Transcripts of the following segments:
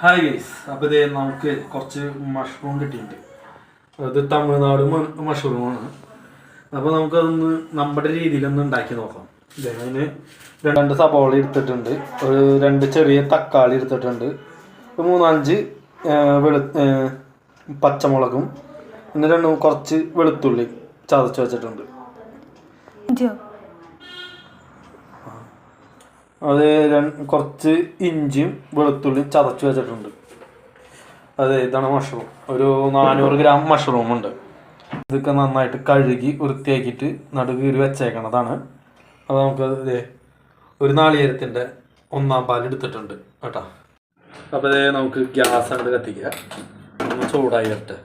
Hi guys അപ്പോൾ ഇതേ നമുക്ക് കുറച്ച് മഷ്റൂം കിട്ടിയിട്ടുണ്ട്. അത് തമിഴ്നാട് മഷ്റൂമാണ് അപ്പോൾ നമുക്കതൊന്ന് നമ്മുടെ രീതിയിലൊന്ന് ഉണ്ടാക്കി നോക്കാം. അതിന് രണ്ട് സബോള എടുത്തിട്ടുണ്ട്. ഒരു രണ്ട് ചെറിയ തക്കാളി എടുത്തിട്ടുണ്ട്. മൂന്നാഞ്ച് വെളു പച്ചമുളകും. പിന്നെ രണ്ട് കുറച്ച് വെളുത്തുള്ളി ചതച്ച് വെച്ചിട്ടുണ്ട്. അത് കുറച്ച് ഇഞ്ചിയും വെളുത്തുള്ളിയും ചതച്ച് വെച്ചിട്ടുണ്ട്. അതെ ഇതാണ് മഷ്റൂം ഒരു നാനൂറ് ഗ്രാം മഷ്റൂം ഉണ്ട്. ഇതൊക്കെ നന്നായിട്ട് കഴുകി വൃത്തിയാക്കിയിട്ട് നടുകീറി വെച്ചേക്കണതാണ്. അത് നമുക്ക് ഇതേ ഒരു നാളികേരത്തിന്റെ ഒന്നാം പാൽ എടുത്തിട്ടുണ്ട് കേട്ടോ. അപ്പോൾ അതേ നമുക്ക് ഗ്യാസ് അങ്ങോട്ട് കത്തിക്കുക ഒന്ന് ചൂടായി വരട്ടെ.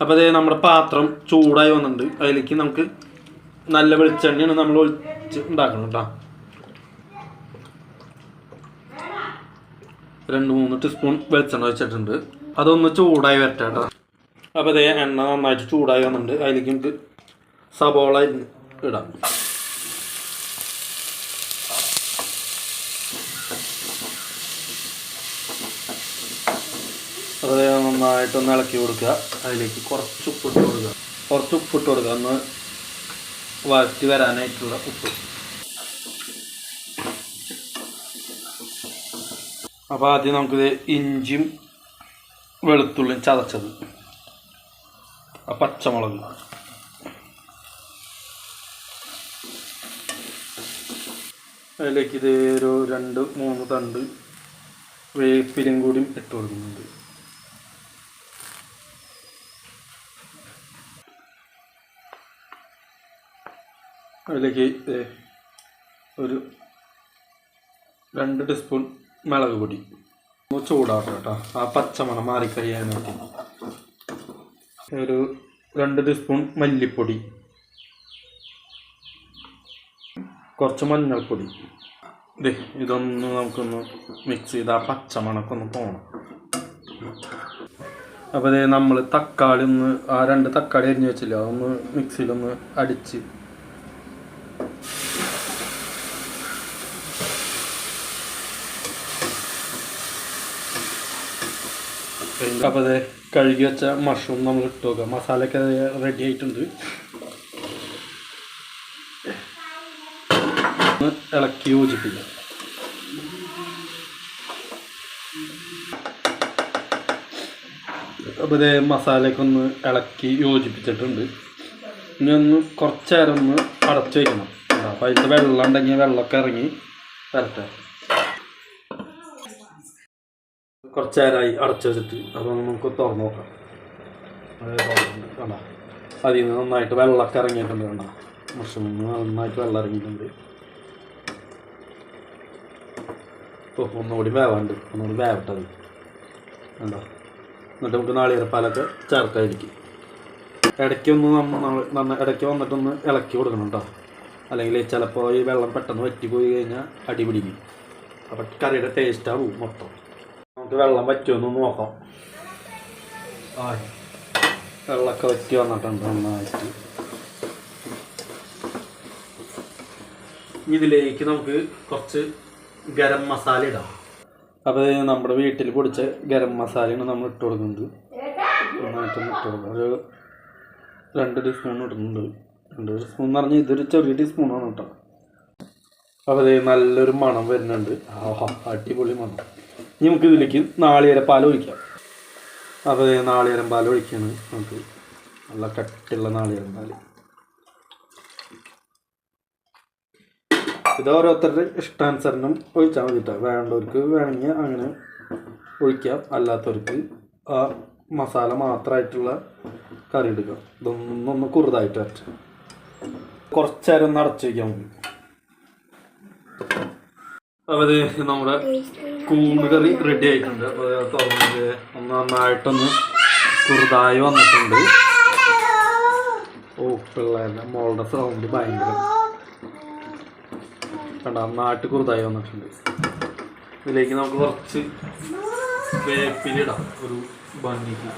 അപ്പോൾ അതേ നമ്മുടെ പാത്രം ചൂടായി വന്നിട്ടുണ്ട്. അതിലേക്ക് നമുക്ക് നല്ല വെളിച്ചെണ്ണയാണ് നമ്മൾ ഒഴിച്ച് ഉണ്ടാക്കണം കേട്ടോ. രണ്ട് മൂന്ന് ടീസ്പൂൺ വെളിച്ചെണ്ണ വെച്ചിട്ടുണ്ട് അതൊന്ന് ചൂടായി വരട്ടെ കേട്ടോ. അപ്പോൾ അതേ എണ്ണ നന്നായിട്ട് ചൂടായി വന്നിട്ടുണ്ട്. അതിലേക്ക് നമുക്ക് സബോള ഇടാം. അത് നന്നായിട്ടൊന്ന് ഇളക്കി കൊടുക്കുക. അതിലേക്ക് കുറച്ച് ഉപ്പിട്ട് കൊടുക്കുക. കുറച്ച് ഉപ്പിട്ട് കൊടുക്കുക. ഒന്ന് വഴറ്റി വരാനായിട്ടുള്ള ഉപ്പ്. അപ്പോൾ ആദ്യം നമുക്കിത് ഇഞ്ചിയും വെളുത്തുള്ളിയും ചതച്ചത്. ആ പച്ചമുളക്. അതിലേക്ക് ഇത് ഒരു രണ്ട് മൂന്ന് തണ്ട് വേപ്പിലും കൂടി ഇട്ട് കൊടുക്കുന്നുണ്ട്. അതിലേക്ക് ഒരു രണ്ട് ടീസ്പൂൺ മുളക് പൊടി. ചൂടാക്കണം കേട്ടോ. ആ പച്ചമണം വേണ്ടി. ഒരു രണ്ട് ടീസ്പൂൺ മല്ലിപ്പൊടി. കുറച്ച് മഞ്ഞൾപ്പൊടി. ഇതൊന്ന് നമുക്കൊന്ന് മിക്സ് ചെയ്ത് ആ പച്ചമണൊക്കെ ഒന്ന് പോകണം അപ്പോൾ നമ്മൾ തക്കാളി ഒന്ന് ആ രണ്ട് തക്കാളി അരിഞ്ഞ് വെച്ചില്ല അതൊന്ന് മിക്സിയിലൊന്ന് അടിച്ച് അപ്പോൾ അത് കഴുകി വെച്ച മഷ്റൂം നമ്മൾ ഇട്ട് നോക്കാം മസാലയൊക്കെ റെഡി ആയിട്ടുണ്ട്. ഇളക്കി യോജിപ്പിക്കാം അപ്പോൾ ഇതേ മസാലയൊക്കെ ഒന്ന് ഇളക്കി യോജിപ്പിച്ചിട്ടുണ്ട്. ഇനി ഒന്ന് കുറച്ച് നേരം ഒന്ന് അടച്ചു വയ്ക്കണം അപ്പോൾ അതിന്റെ വെള്ളം ഉണ്ടെങ്കിൽ വെള്ളമൊക്കെ ഇറങ്ങി വരട്ടെ. കുറച്ച് നേരമായി അടച്ചു വെച്ചിട്ട്. അപ്പോൾ നമുക്ക് തുറന്നു നോക്കാം. കണ്ട? അതിൽ നിന്ന് നന്നായിട്ട് വെള്ളമൊക്കെ ഇറങ്ങിയിട്ടുണ്ട് കണ്ട? മഷ്റൂമിൽ നിന്ന് നന്നായിട്ട് വെള്ളം ഇറങ്ങിയിട്ടുണ്ട്. ഇപ്പോൾ ഒന്നുകൂടി വേവാണ്ട് ഒന്നുകൂടി വേവട്ടത് കണ്ടോ? എന്നിട്ട് നമുക്ക് നാളികേരപ്പാലൊക്കെ ചേർക്കാതിരിക്കും. ഇടയ്ക്ക് ഒന്ന് നമ്മൾ ഇടയ്ക്ക് വന്നിട്ടൊന്ന് ഇളക്കി കൊടുക്കണം കേട്ടോ. അല്ലെങ്കിൽ ചിലപ്പോൾ ഈ വെള്ളം പെട്ടെന്ന് വറ്റിപ്പോയി കഴിഞ്ഞാൽ അടി പിടിക്കും അപ്പം കറിയുടെ ടേസ്റ്റാവും മൊത്തം. നമുക്ക് വെള്ളം പറ്റുമെന്ന് നോക്കാം. ആ വെള്ളമൊക്കെ വറ്റി വന്നിട്ടുണ്ട് നന്നായിട്ട്. ഇതിലേക്ക് നമുക്ക് കുറച്ച് ഗരം മസാല ഇടാം. അപ്പോൾ നമ്മുടെ വീട്ടിൽ പൊടിച്ച ഗരം മസാലയാണ് നമ്മൾ ഇട്ട് കൊടുക്കുന്നത്. നന്നായിട്ടൊന്ന് ഇട്ട് കൊടുക്കാം. ഒരു രണ്ട് ടീസ്പൂൺ ഇടുന്നുണ്ട് രണ്ട് ടീസ്പൂൺ എന്ന് പറഞ്ഞാൽ ഇതൊരു ചെറിയ ടീസ്പൂണാണ് കേട്ടോ. അപ്പോൾ നല്ലൊരു മണം വരുന്നുണ്ട്. ആഹാ അടിപൊളി മണം. നമുക്ക് ഇതിലേക്ക് നാളികേര പാൽ ഒഴിക്കാം. അപ്പോൾ നാളികേരം പാൽ ഒഴിക്കുകയാണ് നമുക്ക് നല്ല കട്ടിയുള്ള നാളികേരം പാൽ ഇത് ഓരോരുത്തരുടെ ഇഷ്ടാനുസരണം ഒഴിച്ചാൽ മതി കേട്ടോ വേണ്ടവർക്ക് വേണമെങ്കിൽ അങ്ങനെ ഒഴിക്കാം. അല്ലാത്തവർക്ക് ആ മസാല മാത്രമായിട്ടുള്ള കറി എടുക്കാം. ഇതൊന്നും ഒന്ന് കുറുതായിട്ട് വരച്ച കുറച്ച് നേരം ഒന്ന് അടച്ചു വയ്ക്കാം നമുക്ക്. അപ്പോൾ നമ്മുടെ കൂണ് കറി റെഡി ആയിട്ടുണ്ട്. അപ്പോൾ തുറന്നത് ഒന്ന് നന്നായിട്ടൊന്ന് കുറുതായി വന്നിട്ടുണ്ട്. ഓ പിള്ളേരുടെ മോളുടെ സൗണ്ട് ഭയങ്കര. കണ്ട നന്നായിട്ട് കുറുതായി വന്നിട്ടുണ്ട്. ഇതിലേക്ക് നമുക്ക് കുറച്ച് വേപ്പിലിടാം ഒരു ഭംഗിക്ക്.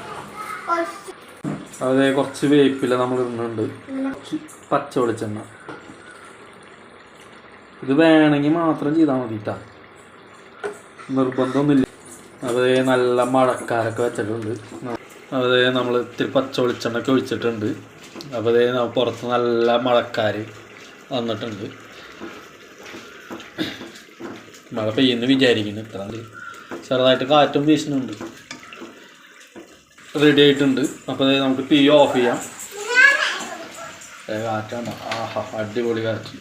അതെ കുറച്ച് വേപ്പില നമ്മൾ ഇടുന്നുണ്ട്. കുറച്ച് പച്ച വെളിച്ചെണ്ണ. ഇത് വേണമെങ്കിൽ മാത്രം ചെയ്താൽ മതി കേട്ടാ നിർബന്ധമൊന്നുമില്ല. അത് നല്ല മഴക്കാരൊക്കെ വെച്ചിട്ടുണ്ട്. അത് നമ്മൾ ഇത്തിരി പച്ച വെളിച്ചെണ്ണൊക്കെ ഒഴിച്ചിട്ടുണ്ട്. അപ്പോൾ അതേ പുറത്ത് നല്ല മഴക്കാർ വന്നിട്ടുണ്ട്. മഴ പെയ്യുന്നു വിചാരിക്കുന്നു. ഇത്ര ചെറുതായിട്ട് കാറ്റും വീശുന്നുണ്ട്. റെഡി ആയിട്ടുണ്ട്. അപ്പോൾ നമുക്ക് തീ ഓഫ് ചെയ്യാം. കാറ്റാണ്. ആഹാ അടിപൊളി കാറ്റ്.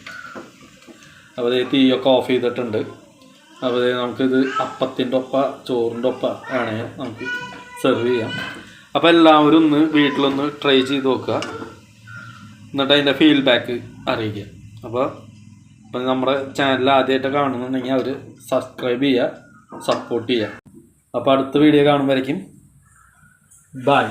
അപ്പോൾ തീയൊക്കെ ഓഫ് ചെയ്തിട്ടുണ്ട്. അപ്പോൾ നമുക്കിത് അപ്പത്തിന്റെ ഒപ്പ ചോറിന്റെ ഒപ്പ ആണ് നമുക്ക് സെർവ് ചെയ്യാം. അപ്പോൾ എല്ലാവരും ഒന്ന് വീട്ടിലൊന്ന് ട്രൈ ചെയ്ത് നോക്കുക. എന്നിട്ട് അതിന്റെ ഫീഡ്ബാക്ക് അറിയിക്കുക. അപ്പോൾ അപ്പം നമ്മുടെ ചാനൽ ആദ്യമായിട്ട് കാണുന്നുണ്ടെങ്കിൽ അവർ സബ്സ്ക്രൈബ് ചെയ്യുക സപ്പോർട്ട് ചെയ്യുക. അപ്പോൾ അടുത്ത വീഡിയോ കാണുമ്പോഴേക്കും ബൈ